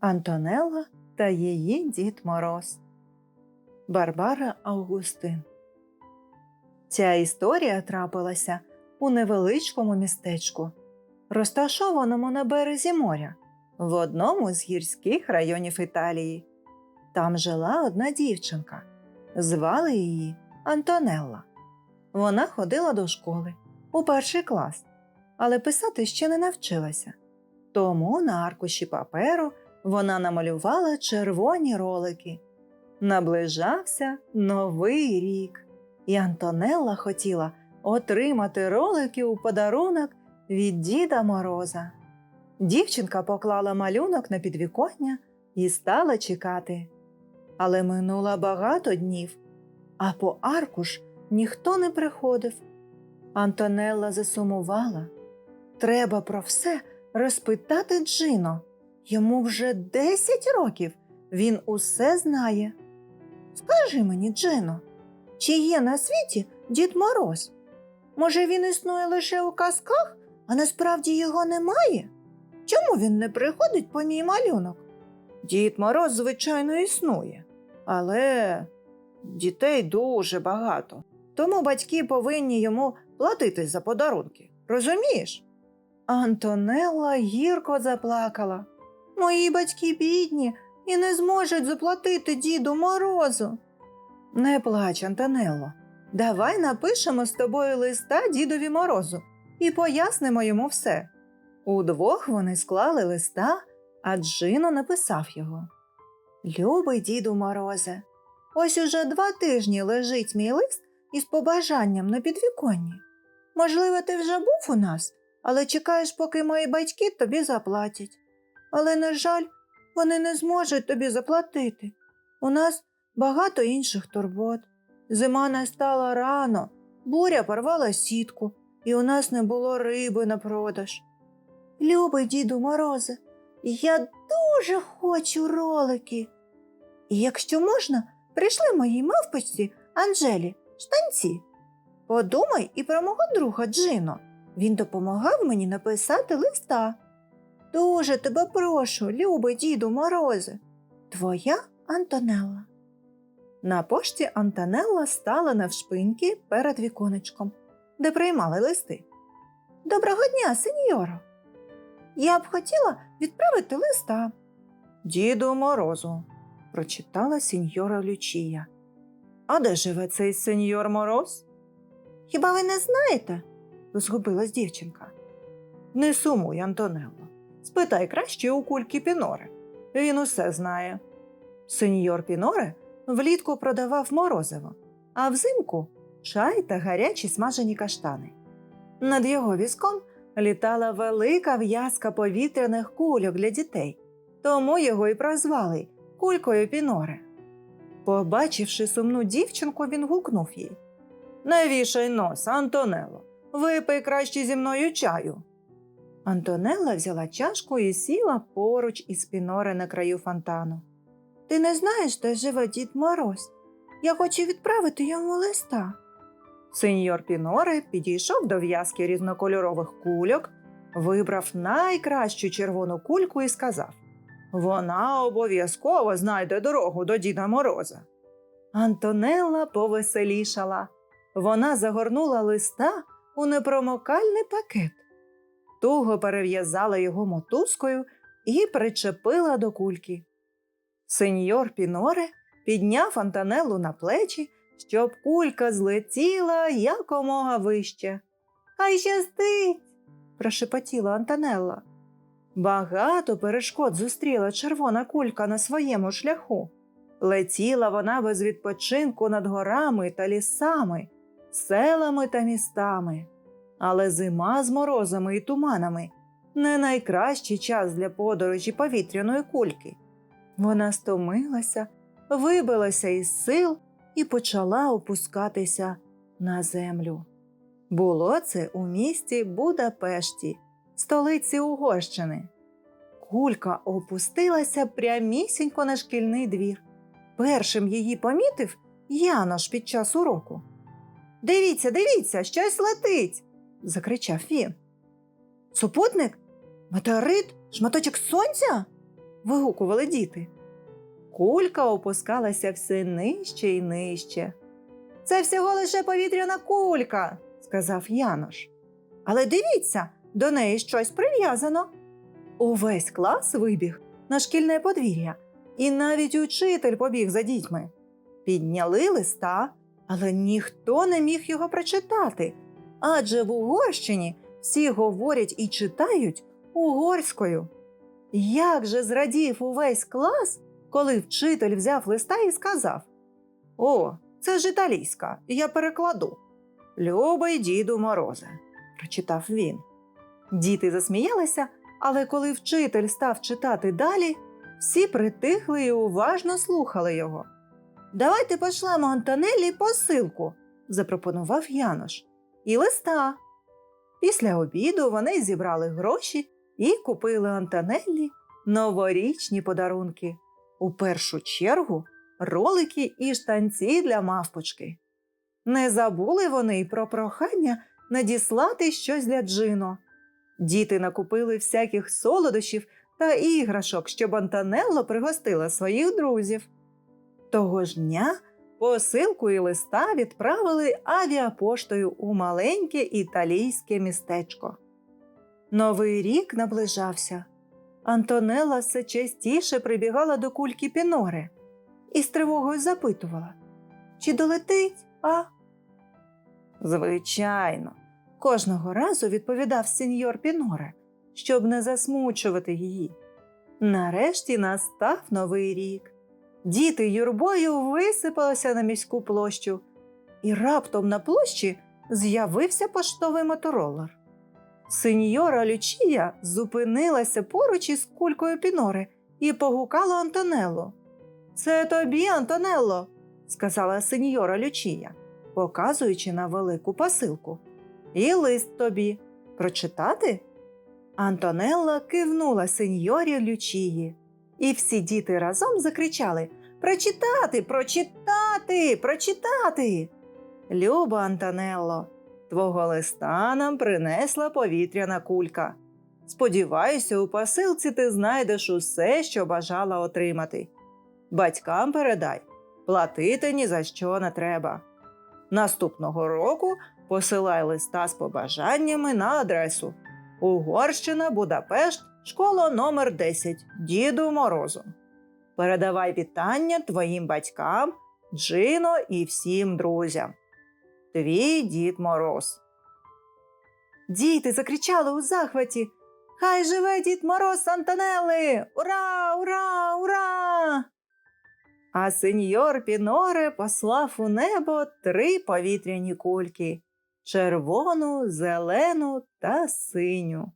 Антонелла та її дід Мороз. Барбара Августин. Ця історія трапилася у невеличкому містечку, розташованому на березі моря, в одному з гірських районів Італії. Там жила одна дівчинка. Звали її Антонелла. Вона ходила до школи у перший клас, але писати ще не навчилася. Тому на аркуші паперу вона намалювала червоні ролики. Наближався новий рік, і Антонелла хотіла отримати ролики у подарунок від Діда Мороза. Дівчинка поклала малюнок на підвіконня і стала чекати. Але минуло багато днів, а по аркуш ніхто не приходив. Антонелла засумувала. Треба про все розпитати Джино. Йому вже 10 років, він усе знає. Скажи мені, Джино, чи є на світі Дід Мороз? Може, він існує лише у казках, а насправді його немає? Чому він не приходить по мій малюнок? Дід Мороз, звичайно, існує, але дітей дуже багато, тому батьки повинні йому платити за подарунки. Розумієш? Антонелла гірко заплакала. Мої батьки бідні і не зможуть заплатити діду морозу. Не плач, Антонелло. Давай напишемо з тобою листа дідові морозу і пояснимо йому все. Удвох вони склали листа, а Джино написав його. Любий діду морозе, ось уже два тижні лежить мій лист із побажанням на підвіконні. Можливо, ти вже був у нас, але чекаєш, поки мої батьки тобі заплатять. Але, на жаль, вони не зможуть тобі заплатити. У нас багато інших турбот. Зима настала рано, буря порвала сітку, і у нас не було риби на продаж. Любий діду морозе, я дуже хочу ролики. І якщо можна, прийшли моїй мавпочці Анжелі штанці. Подумай і про мого друга Джино. Він допомагав мені написати листа. Дуже тебе прошу, любий діду морозе. Твоя Антонелла. На пошті Антонелла стала навшпиньки перед віконечком, де приймали листи. Доброго дня, сеньоро. Я б хотіла відправити листа. Діду морозу, прочитала сеньора Лючія. А де живе цей сеньор Мороз? Хіба ви не знаєте? згубилась дівчинка. Не сумуй, Антонелло. Спитай краще у кульки Піноре. Він усе знає. Сеньор Піноре влітку продавав морозиво, а взимку чай та гарячі смажені каштани. Над його візком літала велика в'язка повітряних кульок для дітей, тому його й прозвали кулькою Піноре. Побачивши сумну дівчинку, він гукнув їй Не вішай носа, Антонело, випий краще зі мною чаю. Антонелла взяла чашку і сіла поруч із Піноре на краю фонтану. Ти не знаєш, де живе дід Мороз? Я хочу відправити йому листа. Сеньор Піноре підійшов до в'язки різнокольорових кульок, вибрав найкращу червону кульку і сказав Вона обов'язково знайде дорогу до Діда Мороза. Антонелла повеселішала. Вона загорнула листа у непромокальний пакет, туго перев'язала його мотузкою і причепила до кульки. Сеньор Піноре підняв Антонеллу на плечі, щоб кулька злетіла якомога вище. Хай щастить, прошепотіла Антонелла. Багато перешкод зустріла червона кулька на своєму шляху. Летіла вона без відпочинку над горами та лісами, селами та містами. Але зима з морозами і туманами не найкращий час для подорожі повітряної кульки. Вона стомилася, вибилася із сил і почала опускатися на землю. Було це у місті Будапешті, столиці Угорщини. Кулька опустилася прямісінько на шкільний двір. Першим її помітив Янош під час уроку. Дивіться, дивіться, щось летить. Закричав він. Супутник? Метеорит? Шматочок сонця? вигукували діти. Кулька опускалася все нижче і нижче. Це всього лише повітряна кулька, сказав Янош. Але дивіться, до неї щось прив'язано. Увесь клас вибіг на шкільне подвір'я, і навіть учитель побіг за дітьми. Підняли листа, але ніхто не міг його прочитати, адже в Угорщині всі говорять і читають угорською. Як же зрадів увесь клас, коли вчитель взяв листа і сказав: О, це ж італійська, я перекладу. Любий діду морозе, прочитав він. Діти засміялися, але коли вчитель став читати далі, всі притихли і уважно слухали його. Давайте пошлемо Антонеллі посилку, запропонував Янош. І листа. Після обіду вони зібрали гроші і купили Антонеллі новорічні подарунки. У першу чергу ролики і штанці для мавпочки. Не забули вони й про прохання надіслати щось для Джино. Діти накупили всяких солодощів та іграшок, щоб Антонелло пригостила своїх друзів. Того ж дня посилку і листа відправили авіапоштою у маленьке італійське містечко. Новий рік наближався. Антонелла все частіше прибігала до кульки Пінори і з тривогою запитувала, чи долетить, а? Звичайно, кожного разу відповідав сеньор Піноре, щоб не засмучувати її. Нарешті настав новий рік. Діти юрбою висипалися на міську площу, і раптом на площі з'явився поштовий моторолер. Сеньора Лючія зупинилася поруч із кулькою Пінори і погукала Антонелло. Це тобі, Антонелло, сказала сеньора Лючія, показуючи на велику посилку. І лист тобі. Прочитати? Антонелла кивнула сеньорі Лючії, і всі діти разом закричали Прочитати, прочитати, прочитати. Люба Антонелло, твого листа нам принесла повітряна кулька. Сподіваюся, у посилці ти знайдеш усе, що бажала отримати. Батькам передай, платити ні за що не треба. Наступного року посилай листа з побажаннями на адресу Угорщина, Будапешт, школа номер 10 Діду Морозу. Передавай вітання твоїм батькам, Джино і всім друзям. Твій дід Мороз. Діти закричали у захваті. Хай живе дід Мороз Антонели! Ура, ура, ура! А сеньор Піноре послав у небо три повітряні кульки червону, зелену та синю.